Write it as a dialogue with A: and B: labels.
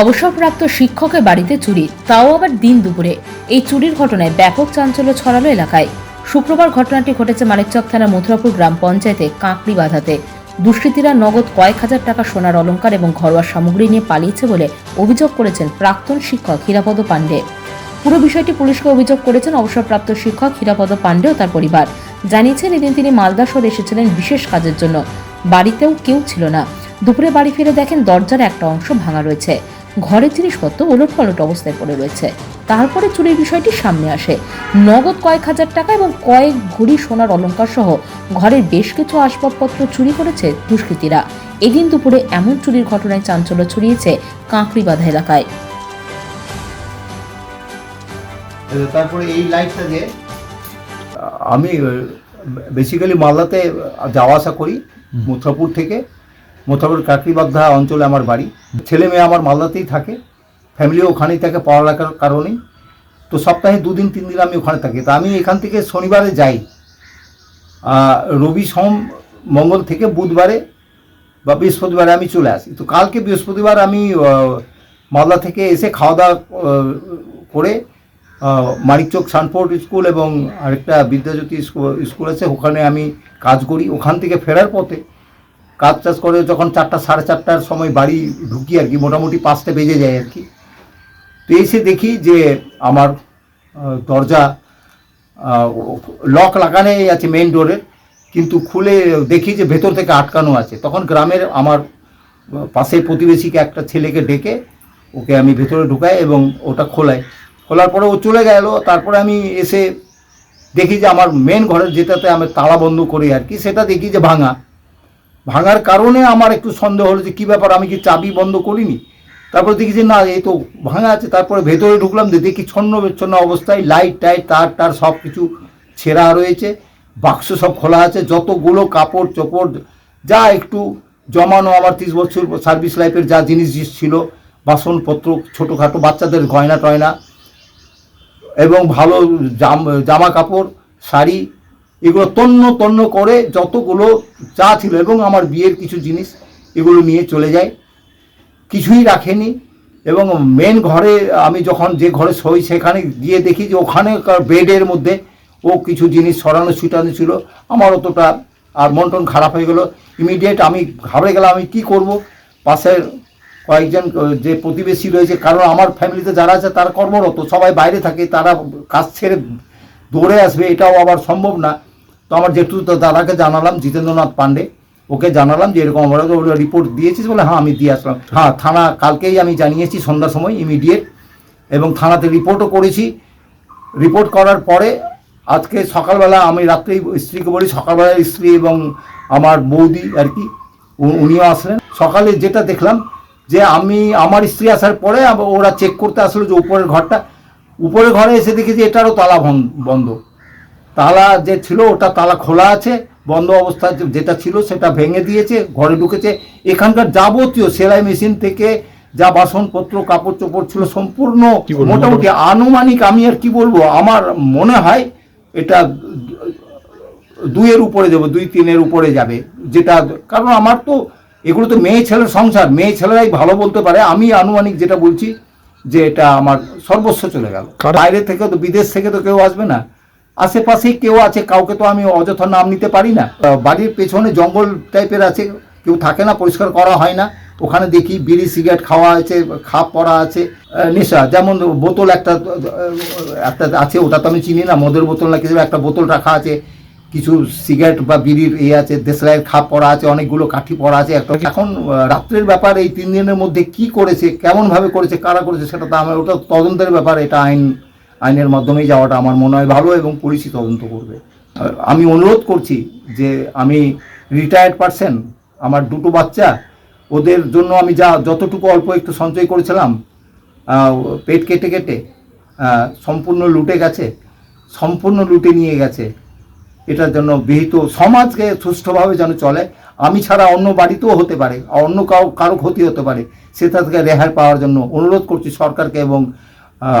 A: অবসরপ্রাপ্ত শিক্ষকের বাড়িতে চুরি, তাও আবার দিন দুপুরে। এই চুরির ঘটনায় ব্যাপক চাঞ্চল্য ছড়ালো এলাকায়। শুক্রবার ঘটনাটি ঘটেছে মানিকচক থানার মথুরাপুর গ্রাম পঞ্চায়েতে কাঁকড়ি বাঁধাতে। দুষ্কৃতীরা নগদ কয়েক হাজার টাকা সোনার অলংকার এবং ঘরোয়া সামগ্রী নিয়ে পালিয়েছে বলে অভিযোগ করেছেন প্রাক্তন শিক্ষক হীরাপদ পাণ্ডে। পুরো বিষয়টি পুলিশকে অভিযোগ করেছেন অবসরপ্রাপ্ত শিক্ষক হীরাপদ পাণ্ডে ও তার পরিবার। জানিয়েছেন এদিন তিনি মালদা শহরে এসেছিলেন বিশেষ কাজের জন্য। বাড়িতেও কেউ ছিল না। দুপুরে বাড়ি ফিরে দেখেন দরজার একটা অংশ ভাঙা রয়েছে। ঘরের জিনিসপত্র ওলট পালট অবস্থায় পড়ে রয়েছে। তারপরে চুরির বিষয়টি সামনে আসে। নগদ কয়েক হাজার টাকা এবং কয়েক ভরি সোনার অলংকার সহ ঘরের বেশ কিছু আসবাবপত্র চুরি করেছে দুষ্কৃতীরা। এদিন দুপুরে এমন চুরির ঘটনায় চাঞ্চল্য ছড়িয়েছে কাঁকড়িবাঁধা এলাকায়।
B: তারপরে এই লাইটটা যে আমি বেসিক্যালি মালদাতে যাওয়া আসা করি মথুরাপুর থেকে। মথুরাপুর কাকরিবাগধা অঞ্চলে আমার বাড়ি। ছেলে মেয়ে আমার মালদাতেই থাকে। ফ্যামিলিও ওখানেই থাকে পড়ালেখার কারণেই। তো সপ্তাহে দুদিন তিন দিন আমি ওখানে থাকি। তা আমি এখান থেকে শনিবারে যাই। রবি সোম, মঙ্গল থেকে বুধবারে বা বৃহস্পতিবারে আমি চলে আসি। তো কালকে বৃহস্পতিবার আমি মালদা থেকে এসে খাওয়া দাওয়া করে মানিকচক সানফোর্ড স্কুল এবং আরেকটা বিদ্যাজ্যোতি স্কুল আছে। ওখানে আমি কাজ করি। ওখান থেকে ফেরার পথে কাজ টাজ করে যখন চারটা, সাড়ে চারটার সময় বাড়ি ঢুকি আর কি, মোটামুটি পাঁচটা বেজে যায় আর কি। তো এসে দেখি যে আমার দরজা লক লাগানোই আছে মেইন ডোরের কিন্তু খুলে দেখি যে ভেতর থেকে আটকানো আছে। তখন গ্রামের আমার পাশে প্রতিবেশীকে একটা ছেলেকে ডেকে ওকে আমি ভেতরে ঢুকাই এবং ওটা খোলাই। খোলার পরে ও চলে গেল, তারপরে আমি এসে দেখি যে আমার মেন ঘরের যেটাতে আমি তালা বন্ধ করি আর কি, সেটা দেখি যে ভাঙা। ভাঙার কারণে আমার একটু সন্দেহ হলো যে কী ব্যাপার, আমি কি চাবি বন্ধ করিনি? তারপরে দেখি যে না, এই তো ভাঙা আছে, তারপরে ভেতরে ঢুকলাম দেখি ছন্ন বিচ্ছন্ন অবস্থায় লাইট টাইট, তার টার সব কিছু ছেঁড়া রয়েছে, বাক্স সব খোলা আছে, যতগুলো কাপড় চোপড়, যা একটু জমানো আমার তিরিশ বছর সার্ভিস লাইফের যা জিনিস ছিল, বাসনপত্র, ছোটোখাটো বাচ্চাদের গয়না টয়না, এবং ভালো জামা কাপড়, শাড়ি এগুলো তন্ন তন্ন করে যতগুলো যা ছিল এবং আমার বিয়ের কিছু জিনিস এগুলো নিয়ে চলে যায়। কিছুই রাখেনি এবং মেন ঘরে আমি যখন যে ঘরে শোই সেখানে গিয়ে দেখি যে ওখানে বেডের মধ্যে ও কিছু জিনিস সরানো ছুটানো ছিল। আমার অতটা আর মন টন খারাপ হয়ে গেল। ইমিডিয়েট আমি ঘাবড়ে গেলাম, আমি কি করব? পাশের কয়েকজন, যে প্রতিবেশী রয়েছে, কারণ আমার ফ্যামিলিতে যারা আছে তারা কর্মরত, সবাই বাইরে থাকে, তারা কাজ ছেড়ে দৌড়ে আসবে, এটাও আবার সম্ভব না। তো আমার যেটু দাদাকে জানালাম, জিতেন্দ্রনাথ পান্ডে ওকে জানালাম যে এরকম আমরা রিপোর্ট দিয়েছিস বলে হ্যাঁ আমি দিয়ে আসলাম। হ্যাঁ থানা কালকেই আমি জানিয়েছি, সন্ধ্যার সময় ইমিডিয়েট এবং থানাতে রিপোর্টও করেছি। রিপোর্ট করার পরে আজকে সকালবেলা আমি রাত্রেই স্ত্রীকে বলি সকালবেলা স্ত্রী এবং আমার বৌদি আর কি উনিও আসলেন। সকালে যেটা দেখলাম যে আমি, আমার স্ত্রী আসার পরে ওরা চেক করতে আসলো যে উপরের ঘরটা। উপরের ঘরে এসে দেখি যে এটারও তালা বন- বন্ধ। তালা যে ছিল ওটা তালা খোলা আছে বন্ধ অবস্থা যেটা ছিল সেটা ভেঙে দিয়েছে ঘরে ঢুকেছে। এখানকার যাবতীয় সেলাই মেশিন থেকে যা বাসনপত্র কাপড় চোপড় ছিল সম্পূর্ণ মোটামুটি আনুমানিক আমি আর কি বলব আমার মনে হয় এটা দুইয়ের উপরে যাবে দুই তিনের উপরে যাবে যেটা কারণ আমার তো এগুলো তো মেয়ে ছেলের সংসার মেয়ে ছেলেরাই ভালো বলতে পারে। আমি আনুমানিক যেটা বলছি যে এটা আমার সর্বস্ব চলে গেল। বাইরে থেকে তো বিদেশ থেকে তো কেউ আসবে না। আশেপাশেই কেউ আছে, কাউকে তো আমি অযথা নাম নিতে পারি না। বাড়ির পেছনে জঙ্গল টাইপের আছে, কেউ থাকে না, পরিষ্কার করা হয় না। ওখানে দেখি বিড়ি, সিগারেট খাওয়া আছে, খাপ পরা আছে। নেশা, যেমন বোতল একটা একটা আছে, ওটা তো আমি চিনি না, মদের বোতল না, কিছু একটা বোতল রাখা আছে। কিছু সিগারেট বা বিড়ির ইয়ে আছে, দেশলাইয়ের খাপ পরা আছে, অনেকগুলো কাঠি পরা আছে, একটা। এখন রাত্রের ব্যাপার, এই তিন দিনের মধ্যে কি করেছে, কেমনভাবে করেছে, কারা করেছে, সেটা তো আমার, ওটা তদন্তের ব্যাপার, এটা আইন আইনের মাধ্যমেই যাওয়াটা আমার মনে হয় ভালো এবং পুলিশই তদন্ত করবে। আমি অনুরোধ করছি যে আমি রিটায়ার্ড পারসন আমার দুটো বাচ্চা ওদের জন্য আমি যা যতটুকু অল্প একটু সঞ্চয় করেছিলাম পেট কেটে কেটে সম্পূর্ণ লুটে গেছে সম্পূর্ণ লুটে নিয়ে গেছে। এটার জন্য বিহিত সমাজকে সুষ্ঠুভাবে যেন চলে। আমি ছাড়া অন্য বাড়িতেও হতে পারে অন্য কারও কারও ক্ষতি হতে পারে সেটা থেকে রেহাই পাওয়ার জন্য অনুরোধ করছি সরকারকে এবং আহ,